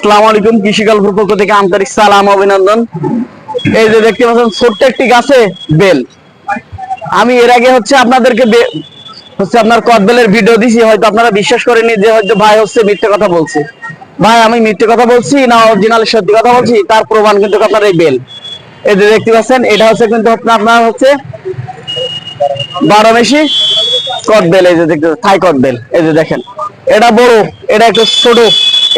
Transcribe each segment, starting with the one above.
আসসালামু আলাইকুম কৃষি গল্পের পক্ষ থেকে আন্তরিক সালাম, অভিনন্দন। এই যে দেখতে পাচ্ছেন, ছোট্ট একটি গাছে বেল। আমি এর আগে হচ্ছে আপনাদেরকে হচ্ছে আপনার কদবেলের ভিডিও দিছি, হয়তো আপনারা বিশ্বাস করেনি যে হয়তো ভাই হচ্ছে মিথ্যে কথা বলছে। ভাই, আমি মিথ্যে কথা বলছি না অরিজিনাল সত্যি কথা বলছি, তার প্রমাণ কিন্তু আপনার এই বেল। এই যে দেখতে পাচ্ছেন, এটা হচ্ছে কিন্তু আপনার হচ্ছে বারো মেশি কদবেল এই যে দেখতে থাই কদবেল এই যে দেখেন। এটা বড়, এটা একটু ছোট।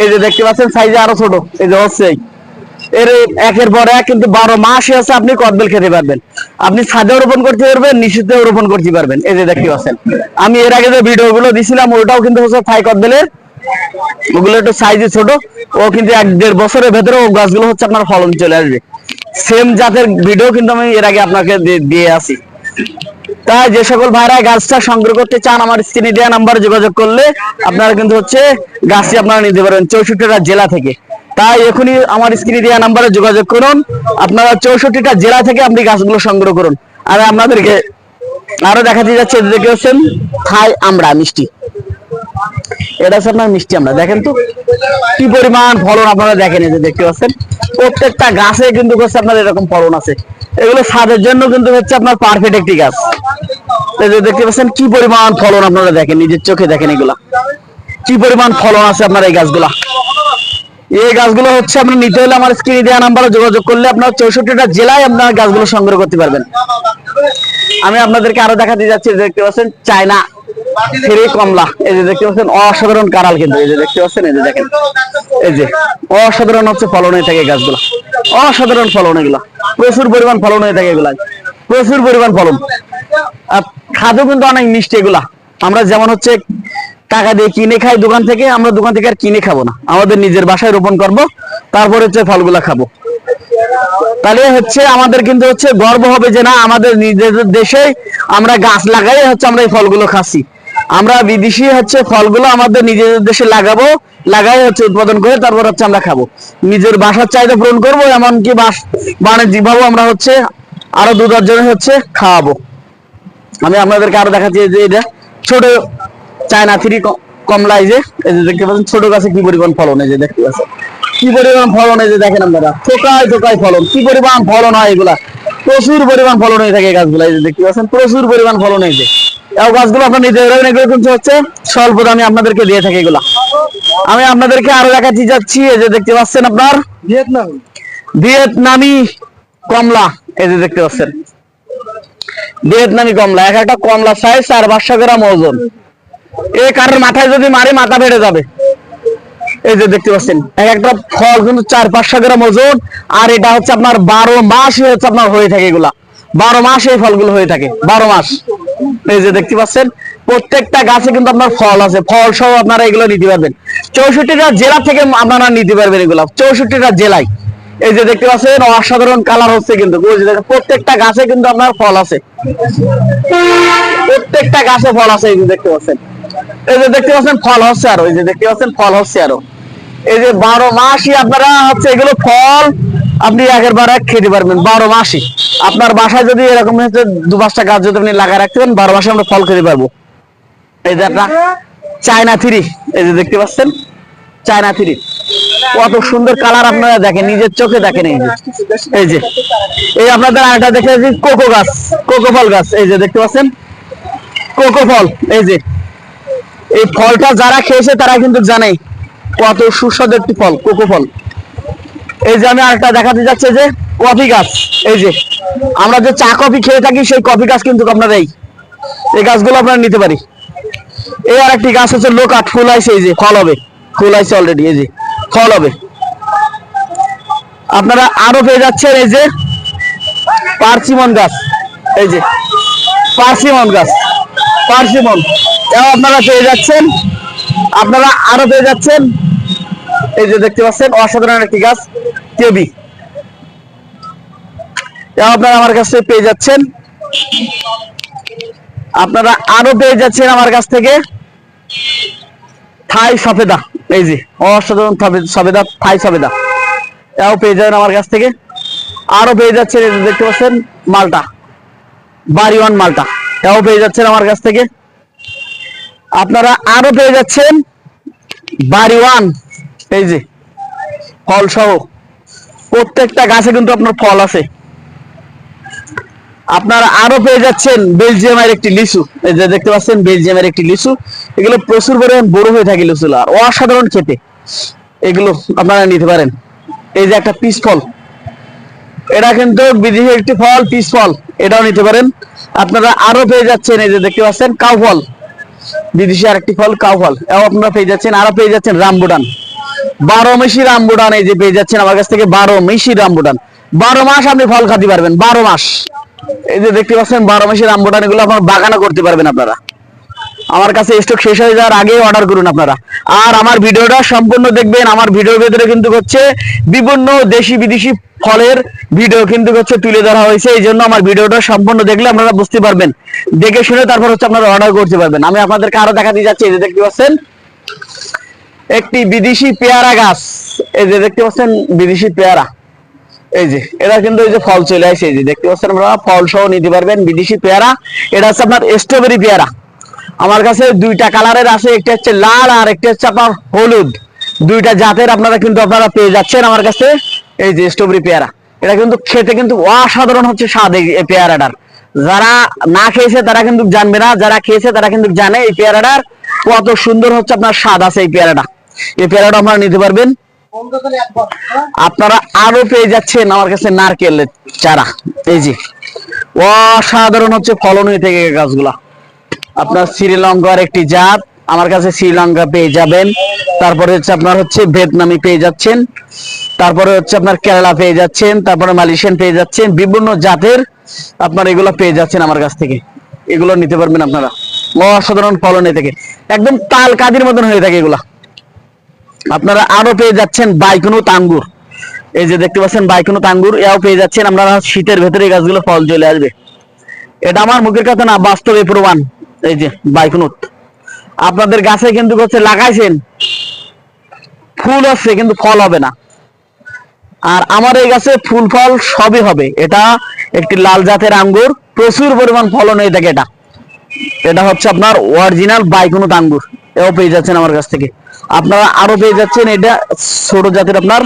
এই যে দেখতে পাচ্ছেন সাইজে আরও ছোট। এই যে হচ্ছে এর একের পর এক কিন্তু বারো মাসে আছে আপনি কদবেল খেতে পারবেন। আপনি ছাদেও রোপণ করতে পারবেন, নিচেতেও রোপণ করতে পারবেন। এই যে দেখতে পাচ্ছেন। আমি এর আগে যে ভিডিও গুলো দিছিলাম, ওটাও কিন্তু হচ্ছে থাই কদবেলের। ওগুলো একটু সাইজে ছোট। ও কিন্তু এক দেড় বছরের ভেতরে ও গাছগুলো হচ্ছে আপনার ফলন চলে আসবে। সেম জাতের ভিডিও কিন্তু আমি এর আগে আপনাকে দিয়ে আসি। তাই যে সকল ভাইরা গাছটা সংগ্রহ করতে চান, আমার স্ক্রিনে দেওয়া নাম্বারে যোগাযোগ করলে আপনারা কিন্তু হচ্ছে গাছটি আপনারা নিতে পারবেন চৌষট্টিটা জেলা থেকে। তাই এখনই আমার স্ক্রিনে দেওয়া নাম্বারে যোগাযোগ করুন, আপনারা চৌষট্টিটা জেলা থেকে আপনি গাছগুলো সংগ্রহ করুন। আর আপনাদেরকে আরও দেখাতে যাচ্ছে দেখে হচ্ছেন থাই আমরা মিষ্টি। এটা আপনার মিষ্টি আমরা। দেখেন তো, কি পরিমাণ ফলন আপনারা দেখেন যে দেখতে পাচ্ছেন। প্রত্যেকটা গাছে কিন্তু হচ্ছে আপনার এরকম ফলন আছে। এগুলো স্বাদের জন্য কিন্তু হচ্ছে আপনার পারফেক্ট একটি গাছ। দেখতে পাচ্ছেন, কি পরিমাণ ফলন আপনারা দেখেন, নিজের চোখে দেখেন এগুলা। কি পরিমাণ ফলন আছে আপনার এই গাছগুলা। এই গাছগুলো হচ্ছে আপনার নিতে হলে আমার স্ক্রিনে দেওয়া নাম্বারে যোগাযোগ করলে আপনার চৌষট্টিটা জেলায় আপনার গাছগুলো সংগ্রহ করতে পারবেন। আমি আপনাদেরকে আরও দেখাতে যাচ্ছি, দেখতে পাচ্ছেন, চায়না। কমলা। এই যে দেখতে পাচ্ছেন, অসাধারণ কারাল কিন্তু। এই যে দেখতে পাচ্ছেন, এই যে দেখেন। এই যে, অসাধারণ হচ্ছে ফলন হয়ে থাকে গাছগুলো। অসাধারণ ফলন এগুলা। প্রচুর পরিমাণ ফলন হয়ে থাকে এগুলা। প্রচুর পরিমাণ ফলন। আর কিন্তু অনেক মিষ্টি এগুলা। আমরা যেমন হচ্ছে টাকা দিয়ে কিনে খাই দোকান থেকে, আমরা দোকান থেকে আর কিনে খাব না। আমাদের নিজের বাসায় রোপণ করব, তারপরে হচ্ছে ফলগুলা খাব। তাহলে হচ্ছে আমাদের কিন্তু হচ্ছে গর্ব হবে যে না, আমাদের নিজেদের দেশে আমরা গাছ লাগাই, হচ্ছে আমরা এই ফলগুলো খাচ্ছি। আমরা বিদেশি হচ্ছে ফলগুলো আমাদের নিজেদের দেশে লাগাবো, লাগাই হচ্ছে উৎপাদন করে, তারপর হচ্ছে আমরা খাব। নিজের বাসার চাহিদা পূরণ করব, এমনকি বাস বাণিজ্যিক ভাবে আমরা হচ্ছে আরও দু দশজনে হচ্ছে খাওয়াবো। আমি আপনাদেরকে আরও দেখাচ্ছি যে এটা ছোট চায়না থ্রি কমলা এই যে এই যে দেখতে পাচ্ছেন, ছোট গাছে কি পরিমাণ ফলন এই যে দেখতে পাচ্ছেন। কি পরিমাণ ফলন এই যে দেখেন আপনারা, থোকায় থোকায় ফলন, কি পরিমাণ ফলন হয় এগুলা? প্রচুর পরিমাণ ফলন হয়ে থাকে গাছগুলা, এই যে দেখতে পাচ্ছেন, প্রচুর পরিমাণ ফলন হয়েছে। গাছগুলো আপনার নিতে পারবেন এগুলো কিন্তু হচ্ছে স্বল্প দামে আপনাদেরকে দিয়ে থাকে এগুলা। আমি আপনাদেরকে আরও দেখাচ্ছি যাচ্ছি এই যে দেখতে পাচ্ছেন আপনার? ভিয়েতনাম। ভিয়েতনামি কমলা এই যে দেখতে পাচ্ছেন। ভিয়েতনামি কমলা এক একটা কমলা সাইজ চার পাঁচশো গ্রাম ওজন। এই কারোর মাথায় যদি মারে মাথা ফেটে যাবে। এই যে দেখতে পাচ্ছেন এক একটা ফল কিন্তু চার পাঁচশো গ্রাম ওজন আর এটা হচ্ছে আপনার বারো মাস হচ্ছে আপনার হয়ে থাকে এগুলা। বারো মাস এই ফলগুলো হয়ে থাকে, বারো মাস। এই যে দেখতে পাচ্ছেন, প্রত্যেকটা গাছে কিন্তু আপনার ফল আছে, ফল সহ আপনারা এগুলো নিতে পারবেন। চৌষট্টিটা জেলা থেকে আপনারা নিতে পারবেন এগুলা, চৌষট্টিটা জেলায়। এই যে দেখতে পাচ্ছেন, অসাধারণ কালার হচ্ছে কিন্তু প্রত্যেকটা গাছে কিন্তু আপনার ফল আছে। প্রত্যেকটা গাছে ফল আছে, এই যে দেখতে পাচ্ছেন। এই যে দেখতে পাচ্ছেন, ফল হচ্ছে আরও, এই যে দেখতে পাচ্ছেন, ফল হচ্ছে আরও। এই যে বারো মাসই আপনারা হচ্ছে এগুলো ফল আপনি একের বার এক খেতে পারবেন, বারো মাসই। আপনার বাসায় যদি এরকম হচ্ছে দু পাঁচটা গাছ যদি আপনি লাগায় রাখতে পারেন, বারো মাসে আমরা ফল খেতে পারব। এই যে একটা চায়না থ্রি, এই যে দেখতে পাচ্ছেন? China three. কত সুন্দর কালার আপনারা দেখেন, নিজের চোখে দেখেন এই যে। এই যে। এই আপনাদের আরেকটা দেখে কোকো গাছ, কোকো ফল গাছ, এই যে দেখতে পাচ্ছেন? কোকো ফল, এই যে। এই ফলটা যারা খেয়েছে তারা কিন্তু জানে কত সুস্বাদু একটি ফল, কোকো ফল। এই যে আমি আরেকটা দেখাতে যাচ্ছে যে কফি গাছ। এই যে আমরা যে চা কফি খেয়ে থাকি, সেই কফি গাছ কিন্তু আপনারা এই এই গাছগুলো আপনারা নিতে পারি। এই আর একটি গাছ হচ্ছে লোকাট, ফুল আইছে, এই যে ফল হবে। ফুল আইছে অলরেডি এই যে ফল হবে। আপনারা আরও পেয়ে যাচ্ছেন, এই যে পার্সিমন গাছ। এই যে পার্সিমন গাছ, পার্সিমন। এও আপনারা পেয়ে যাচ্ছেন। আপনারা আরও পেয়ে যাচ্ছেন। এই যে দেখতে পাচ্ছেন, অসাধারণ একটি গাছ কেবি আপনারা আমার কাছে পেয়ে যাচ্ছেন। আপনারা আরও পেয়ে যাচ্ছেন আমার কাছ থেকে থাই সফেদা। এই যে, অসাধারণ সফে- সফেদা, থাই সফেদা। এও পেয়ে যাবেন আমার কাছ থেকে। আরও পেয়ে যাচ্ছেন দেখতে পাচ্ছেন, মালটা। বাড়ি ওয়ান মালটা। এও পেয়ে যাচ্ছেন আমার কাছ থেকে। আপনারা আরও পেয়ে যাচ্ছেন বাড়িওয়ান এই যে, ফল সহ প্রত্যেকটা গাছে কিন্তু আপনার ফল আছে। আপনারা আরও পেয়ে যাচ্ছেন বেলজিয়ামের একটি লিচু। এই যে দেখতে পাচ্ছেন, বেলজিয়ামের একটি লিচু। এগুলো প্রচুর পরিমাণ বড় হয়ে থাকে লিচুগুলো আর অসাধারণ খেতে। এগুলো আপনারা নিতে পারেন। এই যে একটা পিস ফল। এটা কিন্তু বিদেশি একটি ফল পিস ফল। এটাও নিতে পারেন। আপনারা আরও পেয়ে যাচ্ছেন, এই যে দেখতে পাচ্ছেন, কাউ ফল। বিদেশি আরেকটি ফল, কাউ ফল। এও আপনারা পেয়ে যাচ্ছেন, আরও পেয়ে যাচ্ছেন রামবুটান। বারো মিশি রামবুটান, এই যে পেয়ে যাচ্ছেন আমার কাছ থেকে বারো মিশি রামবুটান। বারো মাস আপনি ফল খাতে পারবেন, বারো মাস। এই যে দেখতে পাচ্ছেন, বারো মাসের রামবুটান, এগুলো আপনার বাগানও করতে পারবেন আপনারা। আমার কাছে স্টক শেষ হয়ে যাওয়ার আগে অর্ডার করুন আপনারা। আর আমার ভিডিওটা সম্পূর্ণ দেখবেন, আমার ভিডিওর ভেতরে কিন্তু হচ্ছে বিভিন্ন দেশি বিদেশি ফলের ভিডিও কিন্তু হচ্ছে তুলে ধরা হয়েছে। এই জন্য আমার ভিডিওটা সম্পূর্ণ দেখলে আপনারা বুঝতে পারবেন। দেখে শুনে তারপর হচ্ছে আপনারা অর্ডার করতে পারবেন। আমি আপনাদেরকে আরও দেখাতে যাচ্ছি, এই যে দেখতে পাচ্ছেন একটি বিদেশি পেয়ারা গাছ। এই যে দেখতে পাচ্ছেন বিদেশি পেয়ারা। এই যে, এটা কিন্তু এই যে ফল চলে আসে, এই যে দেখতে পাচ্ছেন আপনারা, ফল সহ নিতে পারবেন বিদেশি পেয়ারা। এটা হচ্ছে আপনার স্ট্রবেরি পেয়ারা। আমার কাছে দুইটা কালারের আছে, একটা হচ্ছে লাল আর একটা হচ্ছে আপনার হলুদ। দুইটা জাতের আপনারা কিন্তু আপনারা পেয়ে যাচ্ছেন আমার কাছে, এই যে স্ট্রবেরি পেয়ারা। এটা কিন্তু খেতে কিন্তু অসাধারণ হচ্ছে স্বাদ এই পেয়ারাটার। যারা না খেয়েছে তারা কিন্তু জানবে না, যারা খেয়েছে তারা কিন্তু জানে এই পেয়ারাটার কত সুন্দর হচ্ছে আপনার স্বাদ আছে এই পেয়ারাটা। এই পেয়ারাটা আপনারা নিতে পারবেন। আপনারা আরও পেয়ে যাচ্ছেন আমার কাছে নারকেলের চারা। এই যে, অসাধারণ হচ্ছে ফলন হয়ে থেকে গাছগুলা। আপনার শ্রীলঙ্কার একটি জাত, আমার কাছে শ্রীলঙ্কা পেয়ে যাবেন। তারপরে হচ্ছে আপনার হচ্ছে ভিয়েতনামি পেয়ে যাচ্ছেন। তারপরে হচ্ছে আপনার কেরালা পেয়ে যাচ্ছেন, তারপরে মালয়েশিয়ান পেয়ে যাচ্ছেন। বিভিন্ন জাতের আপনার এগুলো পেয়ে যাচ্ছেন আমার কাছ থেকে। এগুলো নিতে পারবেন আপনারা। অসাধারণ ফলন থাকে। একদম তাল কাদির মতন হয়ে থাকে এগুলা। আপনারা আরও পেয়ে যাচ্ছেন বাইকুনুত আঙ্গুর এই যে দেখতে পাচ্ছেন বাইকুনুত আঙ্গুর এও পেয়ে যাচ্ছেন। আপনারা শীতের ভেতরে গাছগুলো ফল চলে আসবে। এটা আমার মুখের কথা না, বাস্তবে প্রমাণ। এই যে বাইকুনুত আপনাদের গাছে কিন্তু হচ্ছে লাগাইছেন, ফুল আছে কিন্তু ফল হবে না। আর আমার এই গাছে ফুল ফল সবই হবে। এটা একটি লাল জাতের আঙ্গুর, প্রচুর পরিমাণ ফলন হয়ে থাকে এটা। এটা হচ্ছে আপনার অরিজিনাল বাইকুনুত আঙ্গুর এও পেয়ে যাচ্ছেন আমার কাছ থেকে। আপনারা আরও পেয়ে যাচ্ছেন, এটা ছোট জাতের আপনার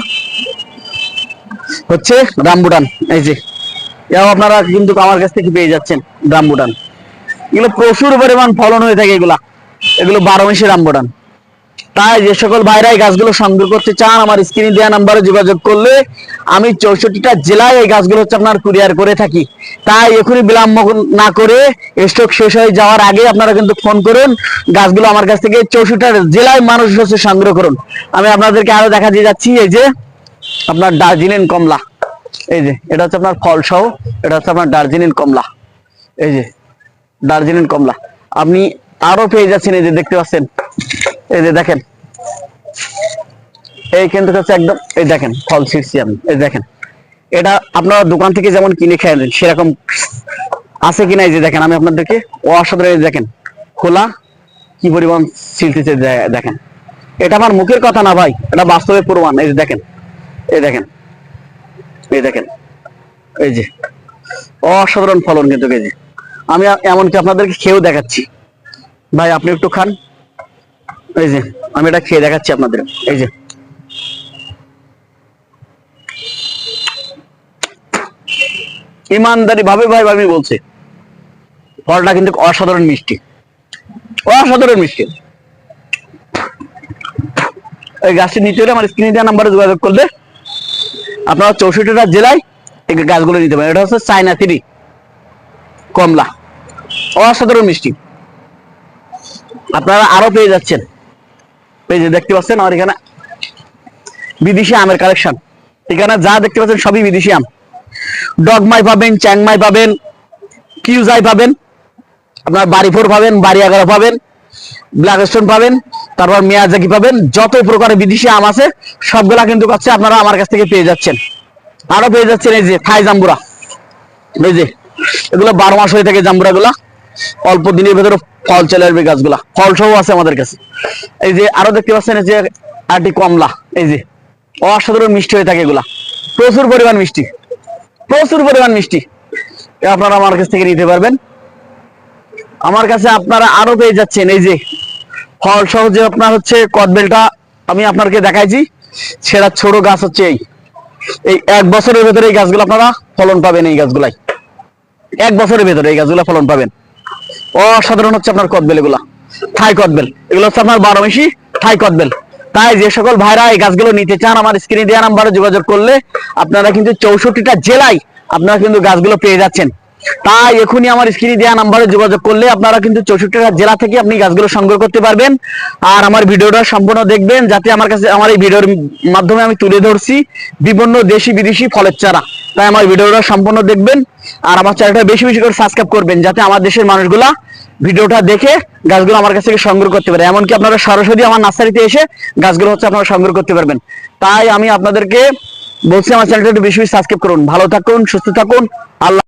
হচ্ছে রামবুটান, এই যে। এও আপনারা কিন্তু আমার কাছ থেকে পেয়ে যাচ্ছেন রামবুটান। এগুলো প্রচুর পরিমাণ ফলন হয়ে থাকে এগুলা। এগুলো বারো মাসে রামবুটান। তাই যে সকল ভাইরা এই গাছগুলো সংগ্রহ করতে চান, আমার স্ক্রিনে দেওয়া নাম্বারে যোগাযোগ করলে আমি চৌষট্টিটা জেলায় এই গাছগুলো হচ্ছে আপনার কুরিয়ার করে থাকি। তাই এখনই বিলম্ব না করে স্টক শেষ হয়ে যাওয়ার আগে আপনারা কিন্তু ফোন করুন, গাছগুলো আমার কাছ থেকে চৌষট্টিটা জেলায় মানুষ হচ্ছে সংগ্রহ করুন। আমি আপনাদেরকে আরও দেখা দিয়ে যাচ্ছি, এই যে আপনার দার্জিলিং কমলা। এই যে, এটা হচ্ছে আপনার ফল সহ, এটা হচ্ছে আপনার দার্জিলিং কমলা। এই যে, দার্জিলিং কমলা। আপনি আরও পেয়ে যাচ্ছেন, এই যে দেখতে পাচ্ছেন। এই যে দেখেন। এই কিন্তু হচ্ছে একদম, এই দেখেন, ফল ছিঁড়ছি আমি। এই দেখেন, এটা আপনারা দোকান থেকে যেমন কিনে খেয়ে নেন, সেরকম আছে কিনা এই যে দেখেন, আমি আপনাদেরকে অসাধারণ এই দেখেন, খোলা কি পরিমাণ ছিলতেছে দেখেন। এটা আমার মুখের কথা না ভাই, এটা বাস্তবে প্রমাণ, এই যে দেখেন, এই দেখেন এই দেখেন, এই যে অসাধারণ ফলন কিন্তু এই যে। আমি এমনকি আপনাদেরকে খেয়েও দেখাচ্ছি। ভাই, আপনি একটু খান। এই যে, আমি এটা খেয়ে দেখাচ্ছি আপনাদের। এই যে। ইমানদারি, ভাবে ভাই আমি বলছি। ফলটা কিন্তু অসাধারণ মিষ্টি। অসাধারণ মিষ্টি। এই গাছটি নিতে হলে আমার স্ক্রিনে দেওয়া নাম্বারে যোগাযোগ করলে আপনারা চৌষট্টিটা জেলায় এই গাছগুলো নিতে পারেন। এটা হচ্ছে চায়না থ্রি। কমলা। অসাধারণ মিষ্টি। আপনারা আরও পেয়ে যাচ্ছেন। এই দেখতে পাচ্ছেন আর এখানে বিদেশি আমের কালেকশন এখানে যা দেখতে পাচ্ছেন সবই বিদেশি আম। ডগমাই পাবেন চ্যাংমাই পাবেন, কিউজাই পাবেন, আপনার বাড়িফোর পাবেন বাড়ি পাবেন ব্ল্যাক স্টোন পাবেন, তারপর মিয়াজাকি পাবেন যত প্রকারের বিদেশি আম আছে, সবগুলা কিন্তু হচ্ছে আপনারা আমার কাছ থেকে পেয়ে যাচ্ছেন। আরও পেয়ে যাচ্ছেন এই যে থাই জাম্বুরা। এই যে, এগুলো বারো মাস হয়ে থাকে জাম্বুরা গুলা অল্প দিনের ভেতরে ফল চলে আসবে গাছগুলা। ফল সহ আছে আমাদের কাছে। এই যে আরও দেখতে পাচ্ছেন যে আটি কমলা, এই যে অসাধারণ মিষ্টি হয়ে থাকে এগুলা। প্রচুর পরিমাণ মিষ্টি। প্রচুর পরিমাণ মিষ্টি। আপনারা আমার কাছ থেকে নিতে পারবেন। আমার কাছে আপনারা আরও পেয়ে যাচ্ছেন। এই যে ফল সহ যে আপনার হচ্ছে কদবেলটা আমি আপনাকে দেখাইছি। সেটা ছোট গাছ হচ্ছে এই। এই এক বছরের ভেতরে এই গাছগুলো আপনারা ফলন পাবেন এই গাছগুলাই। এক বছরের ভেতরে এই গাছগুলো ফলন পাবেন। অসাধারণ হচ্ছে আপনার কদবেল এগুলা। থাই কদবেল। এগুলো হচ্ছে আপনার বারো থাই কদবেল। তাই যে সকল ভাইরা এই গাছগুলো নিতে চান, আমার স্ক্রিনে দেওয়া নাম্বারে যোগাযোগ করলে আপনারা কিন্তু চৌষট্টিটা জেলায় আপনারা কিন্তু গাছগুলো পেয়ে যাচ্ছেন। তাই এখনই আমার স্ক্রিনে দেওয়া নাম্বারে যোগাযোগ করলে আপনারা কিন্তু চৌষট্টিটা জেলা থেকে আপনি গাছগুলো সংগ্রহ করতে পারবেন। আর আমার ভিডিওটা সম্পূর্ণ দেখবেন, যাতে আমার কাছে, আমার এই ভিডিওর মাধ্যমে আমি তুলে ধরছি বিভিন্ন দেশি বিদেশি ফলের চারা। তাই আমার ভিডিওটা সম্পূর্ণ দেখবেন আর আমার চ্যানেলটা বেশি বেশি করে সাবস্ক্রাইব করবেন যাতে আমার দেশের মানুষগুলা ভিডিওটা দেখে গাছগুলো আমার কাছ থেকে সংগ্রহ করতে পারে। এমনকি আপনারা সরাসরি আমার নার্সারিতে এসে গাছগুলো হচ্ছে আপনারা সংগ্রহ করতে পারবেন। তাই আমি আপনাদেরকে বলছি আমার চ্যানেলটা একটু বেশি বেশি সাবস্ক্রাইব করুন। ভালো থাকুন, সুস্থ থাকুন। আল্লাহ